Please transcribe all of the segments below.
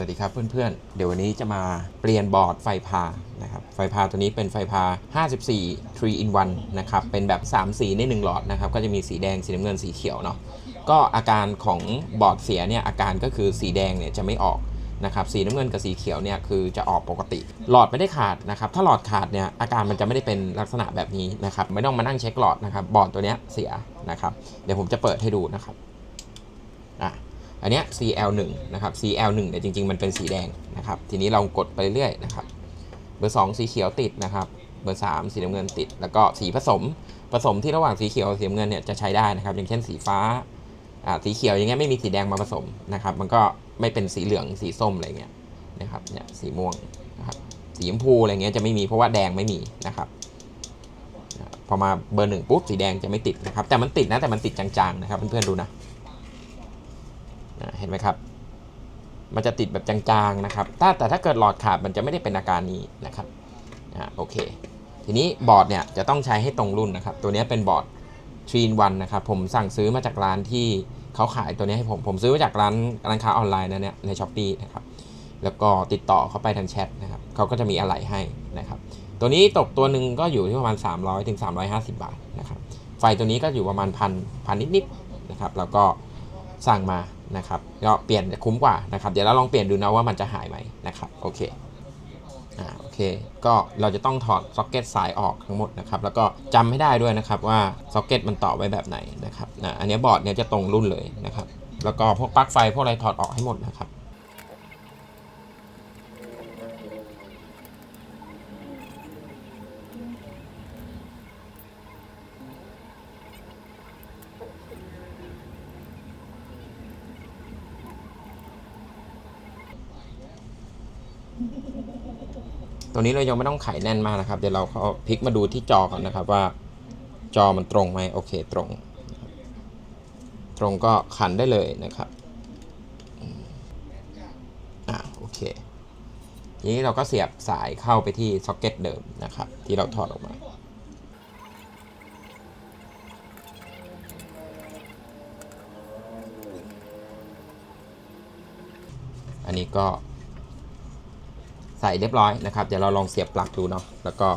วัสดีครับเพื่อนๆ เดี๋ยววันนี้จะมาเปลี่ยนบอร์ดไฟพานะครับ ไฟพาตัวนี้เป็นไฟพา 54 3 in 1 นะครับ เป็นแบบ 3 สีใน 1 หลอดนะครับ ก็จะมีสีแดง สีน้ำเงิน สีเขียวเนาะ ก็อาการของบอร์ดเสียเนี่ย อาการก็คือสีแดงเนี่ยจะไม่ออกนะครับ สีน้ำเงินกับสีเขียวเนี่ยคือจะออกปกติ หลอดไม่ได้ขาดนะครับ ถ้าหลอดขาดเนี่ยอาการมันจะไม่ได้เป็นลักษณะแบบนี้นะครับ ไม่ต้องมานั่งเช็คหลอดนะครับ บอร์ดตัวเนี้ยเสียนะครับ เดี๋ยวผมจะเปิดให้ดูนะครับ อะ อันเนี้ย CL1 นะครับ CL1 เนี่ยจริงๆ มันเป็นสีแดงนะครับ ทีนี้เรากดไปเรื่อยๆนะครับ เบอร์ 2 สีเขียวติดนะครับ เบอร์ 3 สีน้ำเงินติด แล้วก็สีผสม ผสมที่ระหว่างสีเขียวสีน้ำเงินเนี่ยจะใช้ได้นะครับ อย่างเช่นสีฟ้า อ่า สีเขียวอย่างเงี้ยไม่มีสีแดงมาผสมนะครับ มันก็ไม่เป็นสีเหลือง สีส้มอะไรเงี้ยนะครับ เนี่ย สีม่วงนะครับ สีชมพูอะไรเงี้ยจะไม่มีเพราะว่าแดงไม่มีนะครับพอมาเบอร์หนึ่งปุ๊บสีแดงจะไม่ติดนะครับ แต่มันติดนะแต่มันติดจางๆนะครับเพื่อนๆดูนะ เห็นไหมครับ มันจะติดแบบจางๆนะครับถ้าแต่ถ้าเกิดหลอดขาดมันจะไม่ได้เป็นอาการนี้นะครับอ่าโอเค ทีนี้บอร์ดเนี่ยจะต้องใช้ให้ตรงรุ่นนะครับ ตัวนี้เป็นบอร์ดทรีนวันนะครับ ผมสั่งซื้อมาจากร้านที่เขาขายตัวนี้ให้ผม ผมซื้อมาจากร้านร้านค้าออนไลน์นะเนี่ยในช้อปปีนะครับ แล้วก็ติดต่อเขาไปทางแชทนะครับเขาก็จะมีอะไหล่ให้นะครับ ตัวนี้ตกตัวหนึ่งก็อยู่ที่ประมาณ 300ถึง350 บาทนะครับ ไฟตัวนี้ก็อยู่ประมาณพันพันนิดๆนะครับ แล้วก็ สั่งมานะครับก็เปลี่ยนคุ้มกว่านะครับเดี๋ยวเราลองเปลี่ยนดูนะว่ามันจะหายไหมนะครับโอเคอ่าโอเค ก็เราจะต้องถอดซ็อกเก็ตสายออกทั้งหมดนะครับแล้วก็จำให้ได้ด้วยนะครับว่าซ็อกเก็ตมันต่อไว้แบบไหนนะครับอ่าอันนี้บอร์ดเนี้ยจะตรงรุ่นเลยนะครับแล้วก็พวกปลั๊กไฟพวกอะไรถอดออกให้หมดนะครับ ตัวนี้เรายังไม่ต้องไขแน่นมากนะครับ เดี๋ยวเราเขาพลิกมาดูที่จอก่อนนะครับว่า จอมันตรงไหมโอเคตรง ตรงก็ขันได้เลยนะครับอ่าโอเคทีนี้เราก็เสียบสายเข้าไปที่ซ็อกเก็ตเดิมนะครับ ที่เราถอดออกมาอันนี้ก็ ใส่เรียบร้อยนะครับ เดี๋ยวเราลองเสียบปลั๊กดูเนาะ แล้วก็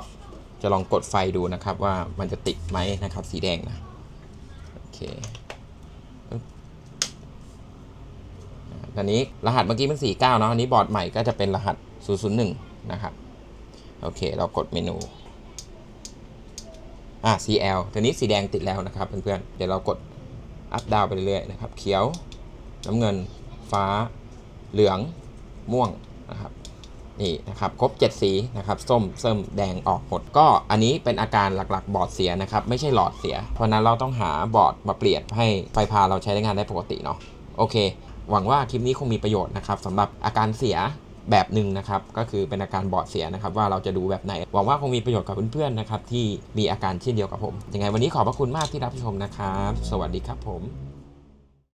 จะลองกดไฟดูนะครับว่ามันจะติดไหมนะครับ สีแดงนะ โอเคตอนนี้รหัสเมื่อกี้มัน 49 เนาะ อันนี้บอร์ดใหม่ก็จะเป็นรหัส 001 นะครับ โอเค เรากดเมนู อ่า CL ตัวนี้สีแดงติดแล้วนะครับเพื่อนๆ เดี๋ยวเรากดอัพดาวไปเรื่อยๆนะครับ เขียว น้ำเงิน ฟ้า เหลือง ม่วงนะครับ นี่นะครับครบ 7 สีนะครับส้มเส้มแดงออกหมดก็อันนี้เป็นอาการหลักๆ บอร์ดเสียนะครับไม่ใช่หลอดเสีย เพราะนั้นเราต้องหาบอร์ดมาเปลี่ยนให้ไฟพาเราใช้ได้งานได้ปกติเนาะโอเค หวังว่าคลิปนี้คงมีประโยชน์นะครับสำหรับอาการเสียแบบหนึ่งนะครับก็คือเป็นอาการบอดเสียนะครับว่าเราจะดูแบบไหน หวังว่าคงมีประโยชน์กับเพื่อนๆนะครับที่มีอาการเช่นเดียวกับผมยังไงวันนี้ขอบพระคุณมากที่รับชมนะครับ สวัสดีครับผม